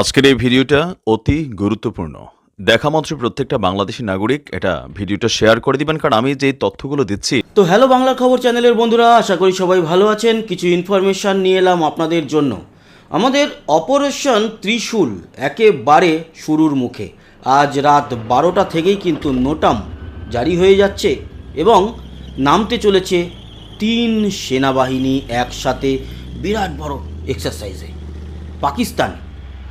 আজকের এই ভিডিওটা অতি গুরুত্বপূর্ণ। দেখা মাত্র প্রত্যেকটা বাংলাদেশি নাগরিক এটা ভিডিওটা শেয়ার করে দিবেন, কারণ আমি যে তথ্যগুলো দিচ্ছি। তো হ্যালো বাংলা খবর চ্যানেলের বন্ধুরা, আশা করি সবাই ভালো আছেন। কিছু ইনফরমেশান নিয়ে এলাম আপনাদের জন্য। আমাদের অপারেশন ত্রিশূল একেবারে শুরুর মুখে। আজ রাত বারোটা থেকেই কিন্তু নোটাম জারি হয়ে যাচ্ছে এবং নামতে চলেছে তিন সেনাবাহিনী একসাথে। বিরাট বড় এক্সারসাইজে পাকিস্তান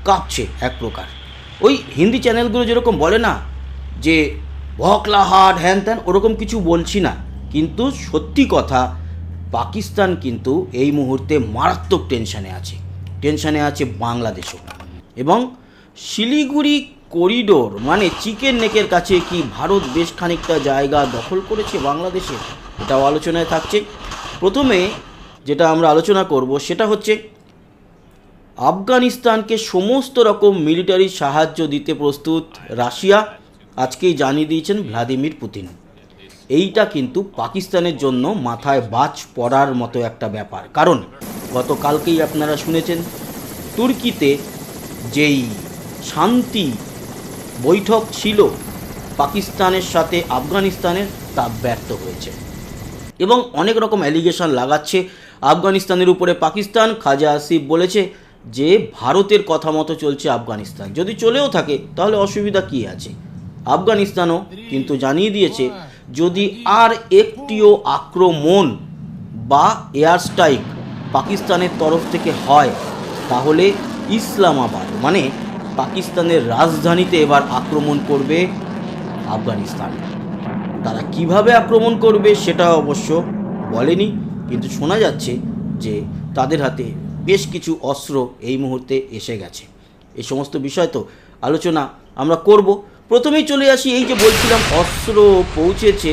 কাঁপছে এক প্রকার। ওই হিন্দি চ্যানেলগুলো যেরকম বলে না যে ভকলা হাট, হ্যান ত্যান, ওরকম কিছু বলছি না। কিন্তু সত্যি কথা, পাকিস্তান কিন্তু এই মুহূর্তে মারাত্মক টেনশানে আছে। টেনশানে আছে বাংলাদেশও। এবং শিলিগুড়ি করিডোর মানে চিকেন নেকের কাছে কি ভারত বেশ খানিকটা জায়গা দখল করেছে বাংলাদেশে? এটাও আলোচনায় থাকছে। প্রথমে যেটা আমরা আলোচনা করব সেটা হচ্ছে আফগানিস্তানকে সমস্ত রকম মিলিটারি সাহায্য দিতে প্রস্তুত রাশিয়া। আজকেই জানিয়ে দিয়েছেন ভ্লাদিমির পুতিন। এইটা কিন্তু পাকিস্তানের জন্য মাথায় বাজ পড়ার মতো একটা ব্যাপার। কারণ গতকালকেই আপনারা শুনেছেন, তুর্কিতে যেই শান্তি বৈঠক ছিল, পাকিস্তানের সাথে আফগানিস্তানের, তা ব্যর্থ হয়েছে। এবং অনেক রকম অ্যালিগেশন লাগাচ্ছে। আফগানিস্তানের উপরে পাকিস্তান, খাজা আসিফ বলেছে যে ভারতের কথা মতো চলছে আফগানিস্তান। যদি চলেও থাকে, তাহলে অসুবিধা কী আছে? আফগানিস্তানও কিন্তু জানিয়ে দিয়েছে, যদি আর একটিও আক্রমণ বা এয়ার স্ট্রাইক পাকিস্তানের তরফ থেকে হয়, তাহলে ইসলামাবাদ মানে পাকিস্তানের রাজধানীতে এবার আক্রমণ করবে আফগানিস্তান। তারা কীভাবে আক্রমণ করবে সেটা অবশ্য বলেনি, কিন্তু শোনা যাচ্ছে যে তাদের হাতে বেশ কিছু অস্ত্র এই মুহূর্তে এসে গেছে। এই সমস্ত বিষয় তো আলোচনা আমরা করব। প্রথমেই চলে আসি এই যে বলছিলাম, অস্ত্র পৌঁছেছে।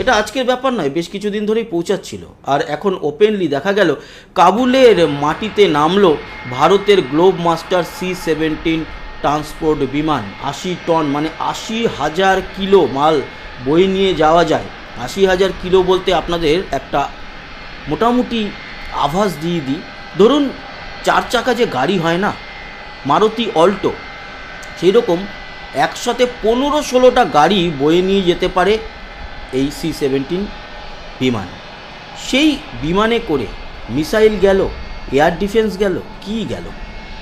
এটা আজকের ব্যাপার নয়, বেশ কিছুদিন ধরেই পৌঁছাচ্ছিল। আর এখন ওপেনলি দেখা গেল, কাবুলের মাটিতে নামলো ভারতের globe master C seventeen transport বিমান। আশি টন মানে আশি হাজার কিলো মাল বয়ে নিয়ে যাওয়া যায়। আশি হাজার কিলো বলতে আপনাদের একটা মোটামুটি আভাস দিয়ে দিই। ধরুন, চার চাকা যে গাড়ি হয় না, মারুতি অল্টো সেই রকম একসাথে পনেরো ষোলোটা গাড়ি বয়ে নিয়ে যেতে পারে এই সি সেভেন্টিন বিমান। সেই বিমানে করে মিসাইল গেল, এয়ার ডিফেন্স গেল, কি গেল?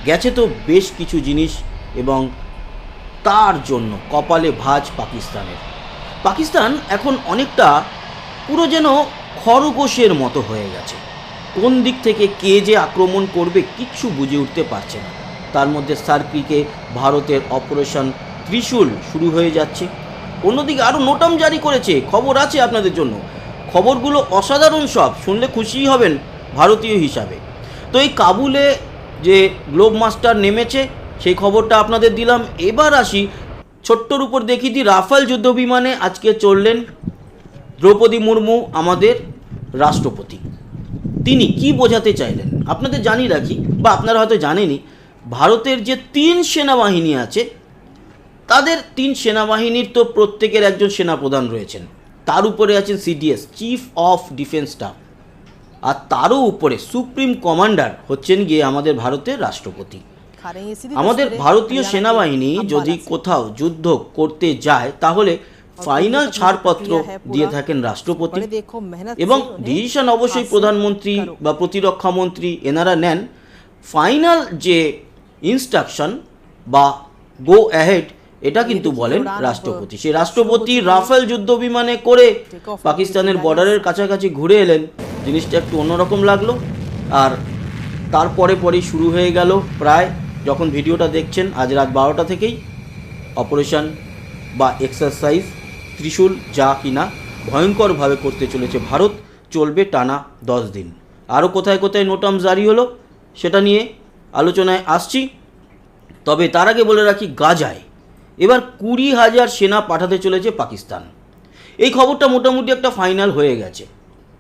গেছে তো বেশ কিছু জিনিস এবং তার জন্য কপালে ভাঁজ পাকিস্তানের। পাকিস্তান এখন অনেকটা পুরো যেন খরগোশের মতো হয়ে গেছে। কোন দিক থেকে কে যে আক্রমণ করবে কিচ্ছু বুঝে উঠতে পারছে না। তার মধ্যে সার্কিকে ভারতের অপারেশন ত্রিশূল শুরু হয়ে যাচ্ছে। অন্যদিকে আরও নোটাম জারি করেছে। খবর আছে আপনাদের জন্য। খবরগুলো অসাধারণ সব। শুনলে খুশিই হবেন ভারতীয় হিসাবে। তো এই কাবুলে যে গ্লোব মাস্টার নেমেছে, সেই খবরটা আপনাদের দিলাম। এবার আসি ছোট্টর উপর দেখি দিই রাফাল যুদ্ধ বিমানে আজকে চললেন দ্রৌপদী মুর্মু, আমাদের রাষ্ট্রপতি। তিনি কি বোঝাতে চাইলেন? আপনাদের জানিয়ে রাখি বা আপনারা হয়তো জানেনই ভারতের যে তিন সেনাবাহিনী আছে তাদের তিন সেনাবাহিনীর তো প্রত্যেকের একজন সেনাপ্রধান রয়েছেন। তার উপরে আছেন CDS chief of defence staff আর তারও উপরে সুপ্রিম কমান্ডার হচ্ছেন গিয়ে আমাদের ভারতের রাষ্ট্রপতি। আমাদের ভারতীয় সেনাবাহিনী যদি কোথাও যুদ্ধ করতে যায় তাহলে ফাইনাল ছাড়পত্র দিয়ে থাকেন রাষ্ট্রপতি। এবং ডিসিশন অবশ্যই প্রধানমন্ত্রী বা প্রতিরক্ষা মন্ত্রী এনারা নেন। ফাইনাল যে ইনস্ট্রাকশন বা গো অ্যাহেড এটা কিন্তু বলেন রাষ্ট্রপতি। সেই রাষ্ট্রপতি রাফেল যুদ্ধ বিমানে করে পাকিস্তানের বর্ডারের কাছাকাছি ঘুরে এলেন। জিনিসটা একটু অন্যরকম লাগল। আর তারপরে পরেই শুরু হয়ে গেল প্রায় যখন ভিডিওটা দেখছেন আজ রাত বারোটা থেকেই। অপারেশন বা এক্সারসাইজ ত্রিশূল যা কিনা ভয়ঙ্করভাবে করতে চলেছে ভারত, চলবে টানা দশ দিন। আরও কোথায় কোথায় নোটাম জারি হলো, সেটা নিয়ে আলোচনায় আসছি। তবে তার আগে বলে রাখি গাজায়। এবার কুড়ি হাজার সেনা পাঠাতে চলেছে পাকিস্তান। এই খবরটা মোটামুটি একটা ফাইনাল হয়ে গেছে।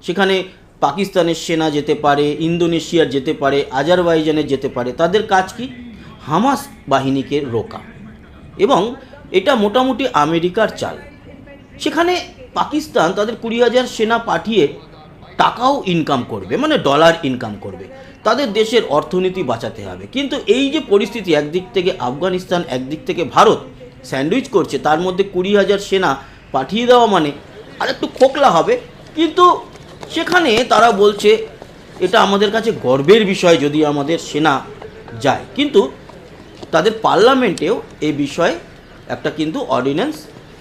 সেখানে পাকিস্তানের সেনা যেতে পারে, ইন্দোনেশিয়ার যেতে পারে আজারবাইজানের যেতে পারে, তাদের কাজ কি? হামাস বাহিনীকে রোকা। এবং এটা মোটামুটি আমেরিকার চাল। সেখানে পাকিস্তান তাদের কুড়ি হাজার সেনা পাঠিয়ে টাকাও ইনকাম করবে মানে ডলার ইনকাম করবে। তাদের দেশের অর্থনীতি বাঁচাতে হবে। কিন্তু এই যে পরিস্থিতি একদিক থেকে আফগানিস্তান, একদিক থেকে ভারত স্যান্ডউইচ করছে, তার মধ্যে কুড়ি হাজার সেনা পাঠিয়ে দেওয়া মানে আর একটু খোকলা হবে। কিন্তু সেখানে তারা বলছে, এটা আমাদের কাছে গর্বের বিষয় যদি আমাদের সেনা যায়। কিন্তু তাদের পার্লামেন্টেও এই বিষয়ে একটা কিন্তু অর্ডিন্যান্স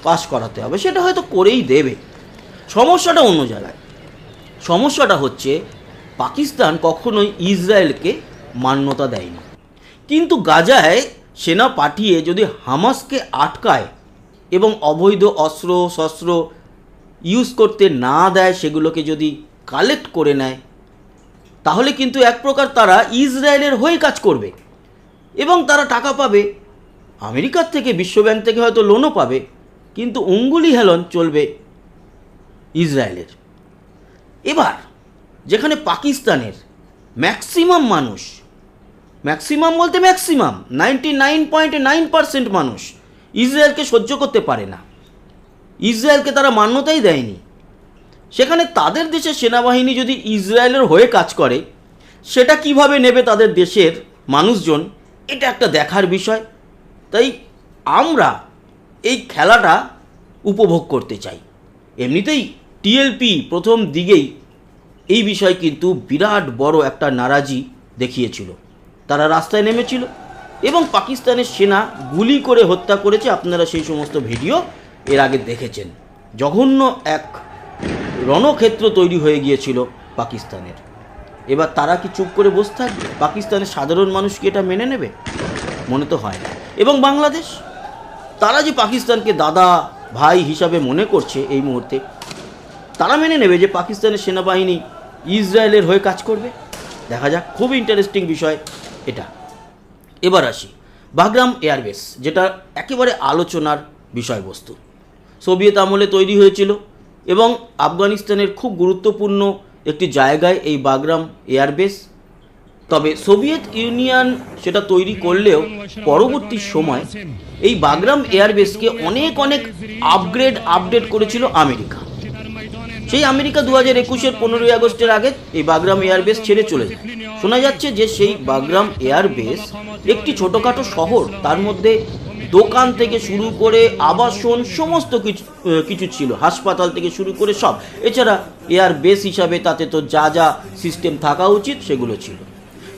পাস করাতে হবে, সেটা হয়তো করেই দেবে। সমস্যাটা অন্য জায়গায়। সমস্যাটা হচ্ছে, পাকিস্তান কখনোই ইসরায়েলকে মান্যতা দেয়নি। কিন্তু গাজায় সেনা পাঠিয়ে যদি হামাসকে আটকায় এবং অবৈধ অস্ত্র, শস্ত্র ইউজ করতে না দেয়, সেগুলোকে যদি কালেক্ট করে নেয়, তাহলে কিন্তু এক প্রকার তারা ইসরায়েলের হয়ে কাজ করবে এবং তারা টাকা পাবে। আমেরিকার থেকে বিশ্বব্যাংক থেকে হয়তো লোনও পাবে। কিন্তু অঙ্গুলি হেলন চলবে ইসরায়েলের। এবার, যেখানে পাকিস্তানের ম্যাক্সিমাম মানুষ, ম্যাক্সিমাম বলতে maximum, ninety nine point nine percent মানুষ ইসরায়েলকে সহ্য করতে পারে না। ইসরায়েলকে তারা মান্যতাই দেয়নি। সেখানে তাদের দেশের সেনাবাহিনী যদি ইসরায়েলের হয়ে কাজ করে, সেটা কীভাবে নেবে তাদের দেশের মানুষজন, এটা একটা দেখার বিষয়। তাই আমরা এই খেলাটা উপভোগ করতে চাই। এমনিতেই টিএলপি প্রথম দিকেই এই বিষয় কিন্তু বিরাট বড় একটা নারাজি দেখিয়েছিল। তারা রাস্তায় নেমেছিল এবং পাকিস্তানের সেনা গুলি করে হত্যা করেছে। আপনারা সেই সমস্ত ভিডিও এর আগে দেখেছেন। জঘন্য এক রণক্ষেত্র তৈরি হয়ে গিয়েছিল পাকিস্তানের। এবার তারা কি চুপ করে বসে থাকবে? পাকিস্তানের সাধারণ মানুষ কি এটা মেনে নেবে? মনে তো হয় না। এবং বাংলাদেশ? তারা যে পাকিস্তানকে দাদা ভাই হিসাবে মনে করছে এই মুহূর্তে, তারা মেনে নেবে যে পাকিস্তানের সেনাবাহিনী ইসরায়েলের হয়ে কাজ করবে। দেখা যাক, খুব ইন্টারেস্টিং বিষয় এটা। এবার আসি, বাগরাম এয়ারবেস, যেটা একেবারে আলোচনার বিষয়বস্তু। সোভিয়েত আমলে তৈরি হয়েছিল এবং আফগানিস্তানের খুব গুরুত্বপূর্ণ একটি জায়গায় এই বাগরাম এয়ারবেস তবে সোভিয়েত ইউনিয়ন সেটা তৈরি করলেও পরবর্তী সময় এই বাগরাম এয়ারবেসকে অনেক অনেক আপগ্রেড, আপডেট করেছিল আমেরিকা। সেই আমেরিকা দু হাজার একুশের পনেরোই আগস্টের আগে এই বাগরাম এয়ারবেস ছেড়ে চলে যায়। শোনা যাচ্ছে যে সেই বাগরাম এয়ারবেস একটি ছোটোখাটো শহর, তার মধ্যে দোকান থেকে শুরু করে আবাসন, সমস্ত কিছু কিছু ছিল, হাসপাতাল থেকে শুরু করে সব। এছাড়া এয়ারবেস হিসাবে তাতে তো যা যা সিস্টেম থাকা উচিত সেগুলো ছিল।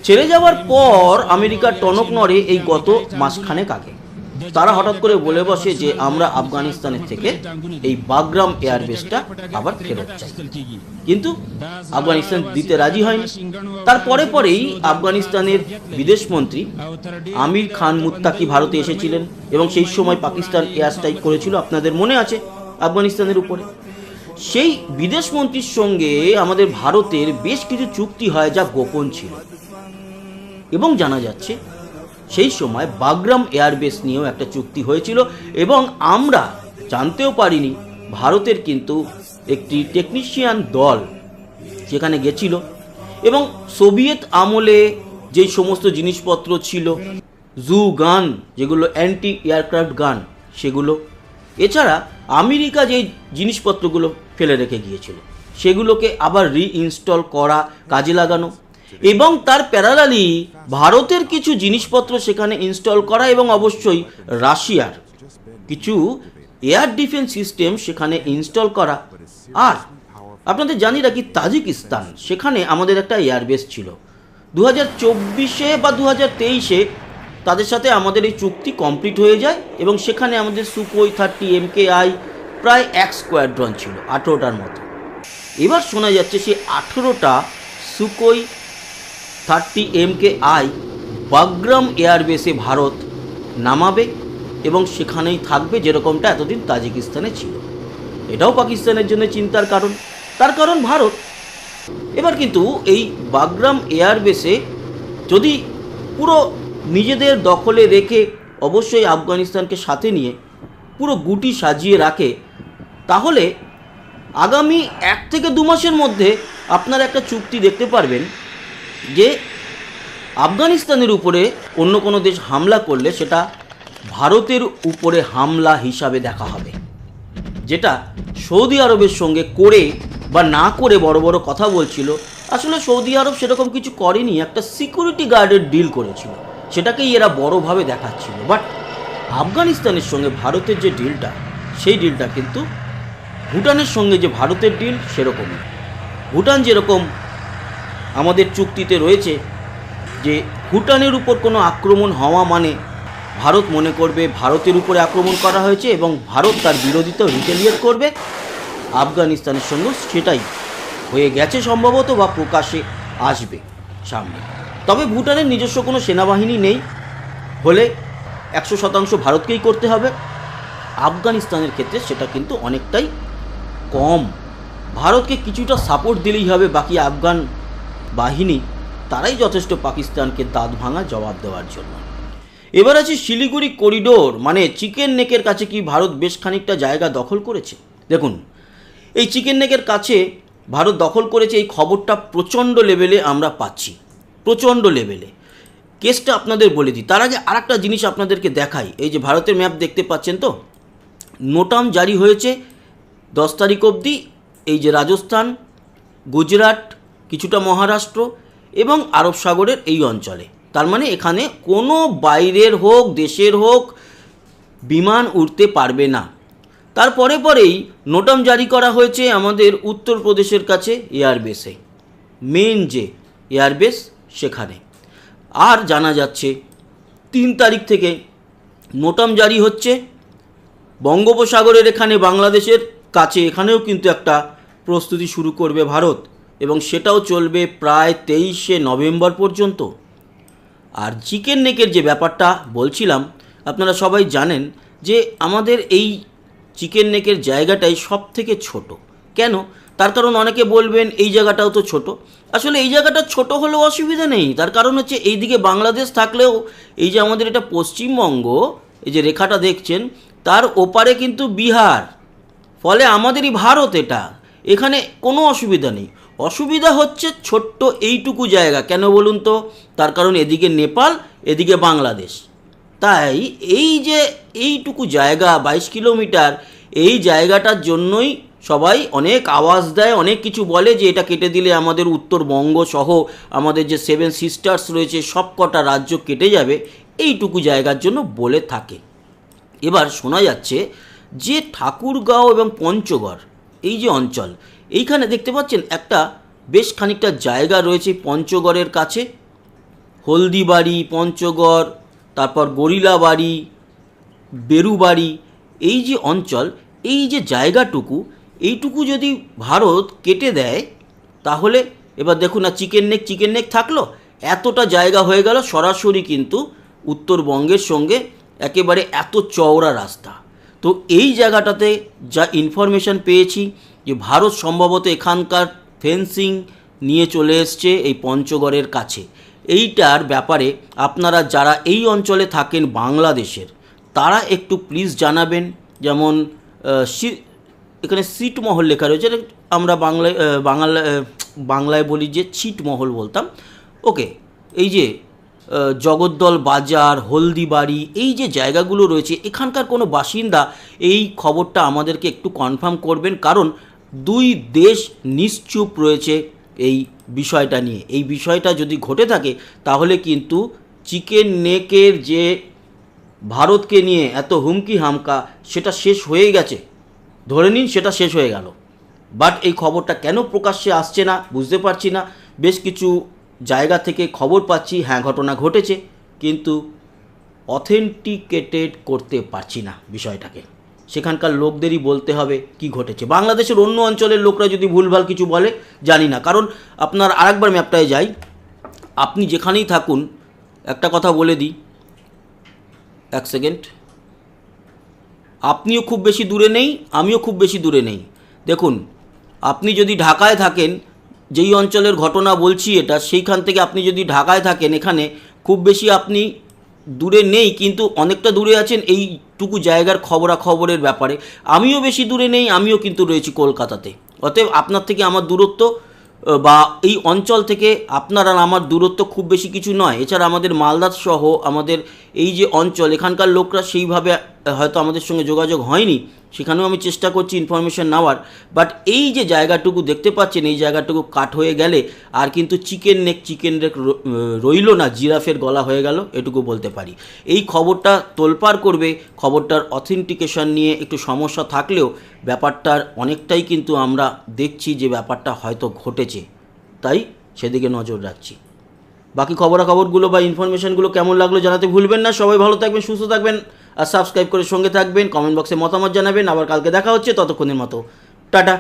ছেড়ে যাওয়ার পর আমেরিকার টনক নড়ে এই গত মাসখানেক আগে। তারা হঠাৎ করে বলে বসে যে আমরা আফগানিস্তানের থেকে এই বাগরাম এয়ারবেসটা আবার ফেরত চাই। কিন্তু আফগানিস্তান দিতে রাজি হয়নি। তারপরে পরেই আফগানিস্তানের বিদেশমন্ত্রী আমির খান মুত্তাকি ভারতে এসেছিলেন এবং সেই সময় পাকিস্তান এয়ার স্ট্রাইক করেছিল, আপনাদের মনে আছে আফগানিস্তানের উপরে। সেই বিদেশমন্ত্রীর সঙ্গে আমাদের ভারতের বেশ কিছু চুক্তি হয় যা গোপন ছিল। এবং জানা যাচ্ছে সেই সময় বাগরাম এয়ারবেস নিয়েও একটা চুক্তি হয়েছিল এবং আমরা জানতেও পারিনি ভারতের কিন্তু একটি টেকনিশিয়ান দল সেখানে গেছিল এবং সোভিয়েত আমলে যে সমস্ত জিনিসপত্র ছিল, জু গান, যেগুলো অ্যান্টি এয়ারক্রাফট গান, সেগুলো। এছাড়া আমেরিকা যে জিনিসপত্রগুলো ফেলে রেখে গিয়েছিল, সেগুলোকে আবার রিইনস্টল করা, কাজে লাগানো। এবং তার প্যারালালি ভারতের কিছু জিনিসপত্র সেখানে ইনস্টল করা এবং অবশ্যই রাশিয়ার কিছু এয়ার ডিফেন্স সিস্টেম সেখানে ইনস্টল করা। আর আপনাদের জানি রাখি, তাজিকিস্তান, সেখানে আমাদের একটা এয়ারবেস ছিল। দু হাজার চব্বিশে বা দু হাজার তেইশে তাদের সাথে আমাদের এই চুক্তি কমপ্লিট হয়ে যায় এবং সেখানে আমাদের সুকোই থার্টি এম এমকেআই প্রায় এক স্কোয়াড্রন ছিল, আঠেরোটার মতো। এবার শোনা যাচ্ছে সেই আঠেরোটা Sukhoi thirty MK I Bagram এয়ারবেসে Bharat নামাবে এবং সেখানেই থাকবে যেরকমটা এতদিন তাজিকিস্তানে ছিল। এটাও পাকিস্তানের জন্য চিন্তার কারণ। তার কারণ ভারত। এবার কিন্তু এই বাগরাম এয়ারবেসে যদি পুরো নিজেদের দখলে রেখে অবশ্যই আফগানিস্তানকে সাথে নিয়ে পুরো গুটি সাজিয়ে রাখে, তাহলে আগামী এক থেকে দু মাসের মধ্যে আপনারা একটা চুক্তি দেখতে পারবেন যে আফগানিস্তানের উপরে অন্য কোনো দেশ হামলা করলে সেটা ভারতের উপরে হামলা হিসাবে দেখা হবে। যেটা সৌদি আরবের সঙ্গে করে বা না করে বড় বড় কথা বলছিল, আসলে সৌদি আরব সেরকম কিছু করেনি, একটা সিকিউরিটি গার্ডের ডিল করেছিল। সেটাকেই এরা বড়োভাবে দেখাচ্ছিল। বাট আফগানিস্তানের সঙ্গে ভারতের যে ডিলটা সেই ডিলটা কিন্তু ভুটানের সঙ্গে যে ভারতের ডিল সেরকমই। ভুটান যেরকম আমাদের চুক্তিতে রয়েছে যে ভুটানের উপর কোনো আক্রমণ হওয়া মানে ভারত মনে করবে ভারতের উপরে আক্রমণ করা হয়েছে এবং ভারত তার বিরোধিতা রিটেলিয়েট করবে। আফগানিস্তানের সঙ্গে সেটাই হয়ে গেছে সম্ভবত বা প্রকাশে আসবে সামনে। তবে ভুটানের নিজস্ব কোনো সেনাবাহিনী নেই, হলে একশো শতাংশ ভারতকেই করতে হবে। আফগানিস্তানের ক্ষেত্রে সেটা কিন্তু অনেকটাই কম। ভারতকে কিছুটা সাপোর্ট দিলেই হবে, বাকি আফগান বাহিনী, তারাই যথেষ্ট পাকিস্তানকে দাঁত ভাঙা জবাব দেওয়ার জন্য। এবার আছে শিলিগুড়ি করিডোর মানে চিকেন নেকের কাছে কি ভারত বেশ খানিকটা জায়গা দখল করেছে? দেখুন, এই চিকেন নেকের কাছে ভারত দখল করেছে এই খবরটা প্রচণ্ড লেভেলে আমরা পাচ্ছি। প্রচণ্ড লেভেলে। কেসটা আপনাদের বলে দিই। তার আগে আর একটা জিনিস আপনাদেরকে দেখাই। এই যে ভারতের ম্যাপ দেখতে পাচ্ছেন তো? নোটাম জারি হয়েছে দশ তারিখ অবধি। এই যে রাজস্থান, গুজরাট কিছুটা মহারাষ্ট্র এবং আরব সাগরের এই অঞ্চলে। তার মানে এখানে কোনো বাইরের হোক, দেশের হোক বিমান উঠতে পারবে না। তারপরে পরেই নোটাম জারি করা হয়েছে আমাদের উত্তরপ্রদেশের কাছে এয়ারবেসে মেন যে এয়ারবেস সেখানে। আর জানা যাচ্ছে, তিন তারিখ থেকে নোটাম জারি হচ্ছে। বঙ্গোপসাগরের এখানে বাংলাদেশের কাছে এখানেও কিন্তু একটা প্রস্তুতি শুরু করবে ভারত। এবং সেটাও চলবে প্রায় তেইশে নভেম্বর পর্যন্ত। আর চিকেন নেকের যে ব্যাপারটা বলছিলাম, আপনারা সবাই জানেন যে আমাদের এই চিকেন নেকের জায়গাটাই সব থেকে ছোট। কেন? তার কারণ অনেকে বলবেন, এই জায়গাটাও তো ছোট। আসলে এই জায়গাটা ছোট হলেও অসুবিধা নেই। তার কারণ হচ্ছে এইদিকে বাংলাদেশ থাকলেও এই যে আমাদের এটা পশ্চিমবঙ্গ, এই যে রেখাটা দেখছেন, তার ওপারে কিন্তু বিহার। ফলে আমাদেরই ভারত এটা। এখানে কোনো অসুবিধা নেই। অসুবিধা হচ্ছে ছোট্ট এইটুকু জায়গা। কেন বলুন তো? তার কারণ এদিকে নেপাল, এদিকে বাংলাদেশ। তাই এই যে এইটুকু জায়গা, বাইশ কিলোমিটার, এই জায়গাটার জন্যই সবাই অনেক আওয়াজ দেয়, অনেক কিছু বলে যে এটা কেটে দিলে আমাদের উত্তরবঙ্গ সহ আমাদের যে সেভেন সিস্টার্স রয়েছে সব কটা রাজ্য কেটে যাবে। এইটুকু জায়গার জন্য বলে থাকে। এবার শোনা যাচ্ছে যে ঠাকুরগাঁও এবং পঞ্চগড়, এই যে অঞ্চল এইখানে দেখতে পাচ্ছেন একটা বেশ খানিকটা জায়গা রয়েছে পঞ্চগড়ের কাছে। হলদিবাড়ি, পঞ্চগড়, তারপর গরিলাবাড়ি, বেরুবাড়ি, এই যে অঞ্চল, এই যে জায়গাটুকু, এইটুকু যদি ভারত কেটে দেয়, তাহলে এবার দেখুন না চিকেন নেক চিকেন নেক থাকল? এতটা জায়গা হয়ে গেল, সরাসরি কিন্তু উত্তরবঙ্গের সঙ্গে একেবারে এত চওড়া রাস্তা। তো এই জায়গাটাতে যা ইনফরমেশন পেয়েছি যে ভারত সম্ভবত এখানকার ফেন্সিং নিয়ে চলে এসছে এই পঞ্চগড়ের কাছে। এইটার ব্যাপারে আপনারা যারা এই অঞ্চলে থাকেন বাংলাদেশের, তারা একটু প্লিজ জানাবেন। যেমন এখানে সিটমহল লেখা রয়েছে আমরা বাংলায় বাংলা বাংলায় বলি যে ছিটমহল বলতাম। ওকে, এই যে জগদ্দল বাজার, হলদিবাড়ি, এই যে জায়গাগুলো রয়েছে, এখানকার কোনো বাসিন্দা এই খবরটা আমাদেরকে একটু কনফার্ম করবেন। কারণ দুই দেশ নিশ্চুপ রয়েছে এই বিষয়টা নিয়ে। এই বিষয়টা যদি ঘটে থাকে, তাহলে কিন্তু চিকেন নেকের যে ভারতকে নিয়ে এত হুমকি হামকা, সেটা শেষ হয়ে গেছে। ধরে নিন সেটা শেষ হয়ে গেল। বাট এই খবরটা কেন প্রকাশ্যে আসছে না, বুঝতে পারছি না। বেশ কিছু জায়গা থেকে খবর পাচ্ছি হ্যাঁ ঘটনা ঘটেছে, কিন্তু অথেন্টিকেটেড করতে পারছি না বিষয়টাকে। সেখানকার লোকদেরই বলতে হবে কি ঘটেছে। বাংলাদেশের অন্য অঞ্চলের লোকরা যদি ভুলভাল কিছু বলে, জানি না। কারণ আপনার আরেকবার ম্যাপটায় যাই, আপনি যেখানেই থাকুন, একটা কথা বলে দিই, এক সেকেন্ড। আপনিও খুব বেশি দূরে নেই, আমিও খুব বেশি দূরে নেই। দেখুন, আপনি যদি ঢাকায় থাকেন, যেই অঞ্চলের ঘটনা বলছি এটা, সেইখান থেকে আপনি যদি ঢাকায় থাকেন, এখানে খুব বেশি আপনি দূরে নেই, কিন্তু অনেকটা দূরে আছেন এইটুকু জায়গার খবরাখবরের ব্যাপারে, আমিও বেশি দূরে নেই, আমিও কিন্তু রয়েছি কলকাতাতে। অতএব আপনার থেকে আমার দূরত্ব বা এই অঞ্চল থেকে আপনার আর আমার দূরত্ব খুব বেশি কিছু নয়। এছাড়া আমাদের মালদার সহ আমাদের এই যে অঞ্চল, এখানকার লোকরা সেইভাবে হয়তো আমাদের সঙ্গে যোগাযোগ হয়নি। সেখানেও আমি চেষ্টা করছি ইনফরমেশন নেওয়ার। বাট এই যে জায়গাটুকু দেখতে পাচ্ছেন, এই জায়গাটুকু কাট হয়ে গেলে আর কিন্তু চিকেন নেক চিকেন নেক রইল না, জিরাফের গলা হয়ে গেল, এটুকু বলতে পারি। এই খবরটা তোলপাড় করবে, খবরটার অথেন্টিকেশন নিয়ে একটু সমস্যা থাকলেও ব্যাপারটার অনেকটাই কিন্তু আমরা দেখছি যে ব্যাপারটা হয়তো ঘটেছে। তাই সেদিকে নজর রাখছি। বাকি খবরাখবরগুলো বা ইনফরমেশনগুলো কেমন লাগল জানাতে ভুলবেন না। সবাই ভালো থাকবেন, সুস্থ থাকবেন। আর সাবস্ক্রাইব করে সঙ্গে থাকবেন কমেন্ট বক্সে মতামত জানাবেন, আবার কালকে দেখা হচ্ছে ততক্ষণের মতো। টাটা।